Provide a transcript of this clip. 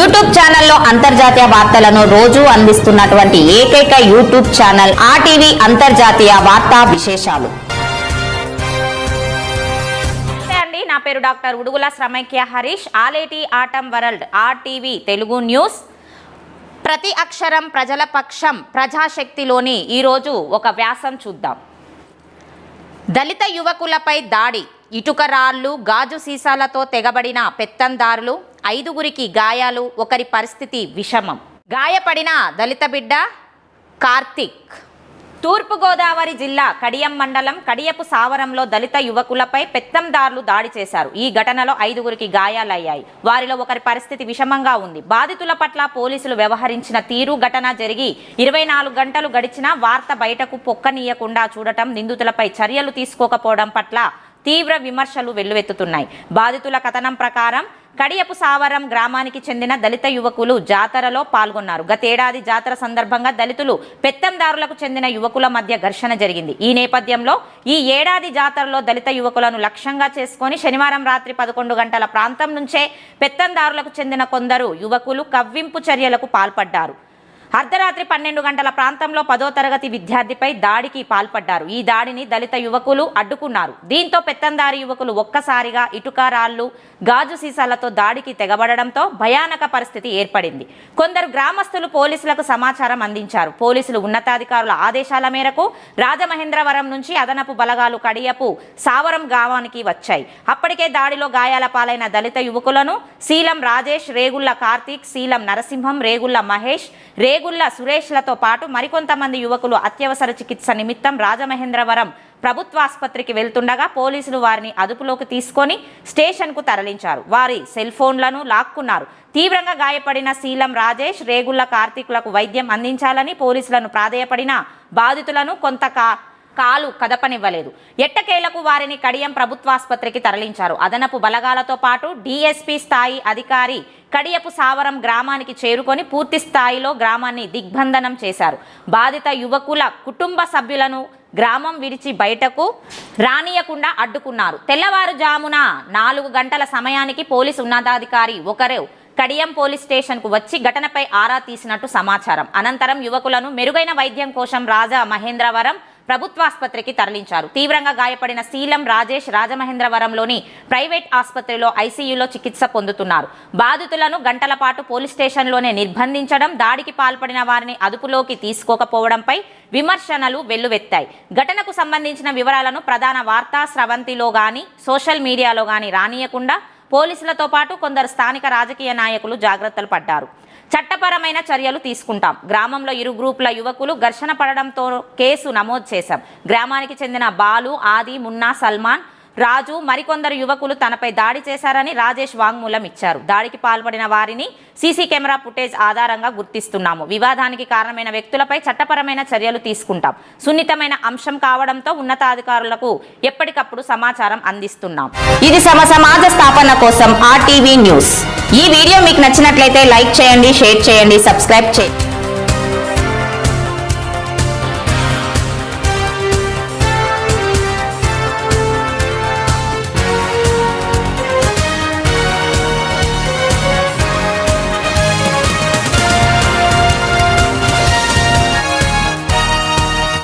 YouTube ఛానల్లో అంతర్జాతీయ వార్తలను రోజు అందిస్తున్నటువంటి ఏకైక యూట్యూబ్ ఛానల్ ఆర్టీవీ అంతర్జాతీయ వార్తా విశేషాలు. అండి నా పేరు doctor Udugula Shramaikya Harish. Aleti atom world RTV Telugu news. ప్రతి అక్షరం ప్రజల పక్షం ప్రజాశక్తిలోని ఈరోజు ఒక వ్యాసం చూద్దాం. దళిత యువకులపై దాడి ఇటుక రాళ్ళు గాజు సీసాలతో తెగబడిన పెత్తందారులు ఐదుగురికి గాయాలు ఒకరి పరిస్థితి విషమం. గాయపడిన దళిత బిడ్డ కార్తిక్. తూర్పుగోదావరి జిల్లా కడియం మండలం కడియపు సావరంలో దళిత యువకులపై పెత్తందారులు దాడి చేశారు. ఈ ఘటనలో ఐదుగురికి గాయాలయ్యాయి. వారిలో ఒకరి పరిస్థితి విషమంగా ఉంది. బాధితుల పట్ల పోలీసులు వ్యవహరించిన తీరు ఘటన జరిగి ఇరవై నాలుగు గంటలు గడిచినా వార్త బయటకు పొక్కనీయకుండా చూడటం నిందితులపై చర్యలు తీసుకోకపోవడం పట్ల తీవ్ర విమర్శలు వెల్లువెత్తుతున్నాయి. బాధితుల కథనం ప్రకారం కడియపు సావరం గ్రామానికి చెందిన దళిత యువకులు జాతరలో పాల్గొన్నారు. గతేడాది జాతర సందర్భంగా దళితులు పెత్తందారులకు చెందిన యువకుల మధ్య ఘర్షణ జరిగింది. ఈ నేపథ్యంలో ఈ ఏడాది జాతరలో దళిత యువకులను లక్ష్యంగా చేసుకొని శనివారం రాత్రి పదకొండు గంటల ప్రాంతం నుంచే పెత్తందారులకు చెందిన కొందరు యువకులు కవ్వింపు చర్యలకు పాల్పడ్డారు. అర్ధరాత్రి పన్నెండు గంటల ప్రాంతంలో పదో తరగతి విద్యార్థిపై దాడికి పాల్పడ్డారు. ఈ దాడిని దళిత యువకులు అడ్డుకున్నారు. దీంతో పెత్తందారి యువకులు ఒక్కసారిగా ఇటుక రాళ్ళు గాజు సీసాలతో దాడికి తెగబడడంతో భయానక పరిస్థితి ఏర్పడింది. కొందరు గ్రామస్తులు పోలీసులకు సమాచారం అందించారు. పోలీసులు ఉన్నతాధికారుల ఆదేశాల మేరకు రాజమహేంద్రవరం నుంచి అదనపు బలగాలు కడియపు సావరం గావానికి వచ్చాయి. అప్పటికే దాడిలో గాయాల పాలైన దళిత యువకులను శీలం రాజేష్ రేగుళ్ళ కార్తీక్ శీలం నరసింహం రేగుళ్ళ మహేష్ రే వేగుళ్ళ సురేష్లతో పాటు మరికొంతమంది యువకులు అత్యవసర చికిత్స నిమిత్తం రాజమహేంద్రవరం ప్రభుత్వాసుపత్రికి వెళ్తుండగా పోలీసులు వారిని అదుపులోకి తీసుకొని స్టేషన్కు తరలించారు. వారి సెల్ ఫోన్లను లాక్కున్నారు. తీవ్రంగా గాయపడిన శీలం రాజేష్ రేగుళ్ళ కార్తీకులకు వైద్యం అందించాలని పోలీసులను ప్రాధేయపడిన బాధితులను కొంత కాలు కదపనివ్వలేదు. ఎట్టకేలకు వారిని కడియం ప్రభుత్వాసుపత్రికి తరలించారు. అదనపు బలగాలతో పాటు డీఎస్పీ స్థాయి అధికారి కడియపు సావరం గ్రామానికి చేరుకొని పూర్తి స్థాయిలో గ్రామాన్ని దిగ్బంధనం చేశారు. బాధిత యువకుల కుటుంబ సభ్యులను గ్రామం విడిచి బయటకు రానియకుండా అడ్డుకున్నారు. తెల్లవారుజామున నాలుగు గంటల సమయానికి పోలీసు ఉన్నతాధికారి ఒకరు కడియం పోలీస్ స్టేషన్కు వచ్చి ఘటనపై ఆరా తీసినట్టు సమాచారం. అనంతరం యువకులను మెరుగైన వైద్యం కోసం రాజా మహేంద్రవరం ప్రభుత్వాసుపత్రికి తరలించారు. తీవ్రంగా గాయపడిన శీలం రాజేష్ రాజమహేంద్రవరంలోని ప్రైవేట్ ఆసుపత్రిలో ఐసీయూలో చికిత్స పొందుతున్నారు. బాధితులను గంటల పాటు పోలీస్ స్టేషన్లోనే నిర్బంధించడం దాడికి పాల్పడిన వారిని అదుపులోకి తీసుకోకపోవడంపై విమర్శనలు వెల్లువెత్తాయి. ఘటనకు సంబంధించిన వివరాలను ప్రధాన వార్తా స్రవంతిలో గాని సోషల్ మీడియాలో గాని రానియకుండా పోలీసులతో పాటు కొందరు స్థానిక రాజకీయ నాయకులు జాగ్రత్తలు పడ్డారు. చట్టపరమైన చర్యలు తీసుకుంటాం. గ్రామంలో ఇరు గ్రూపుల యువకులు ఘర్షణ పడడంతో కేసు నమోదు చేశాం. గ్రామానికి చెందిన బాలు ఆది మున్నా సల్మాన్ రాజు మరికొందరు యువకులు తనపై దాడి చేశారని రాజేష్ వాంగ్మూలం ఇచ్చారు. దాడికి పాల్పడిన వారిని సీసీ కెమెరా ఫుటేజ్ ఆధారంగా గుర్తిస్తున్నాము. వివాదానికి కారణమైన వ్యక్తులపై చట్టపరమైన చర్యలు తీసుకుంటాం. సున్నితమైన అంశం కావడంతో ఉన్నతాధికారులకు ఎప్పటికప్పుడు సమాచారం అందిస్తున్నాం. ఇది సమ సమాజ స్థాపన కోసం ఆర్టీవీ న్యూస్. ఈ వీడియో మీకు నచ్చినట్లయితే లైక్ చేయండి షేర్ చేయండి సబ్స్క్రైబ్ చేయండి.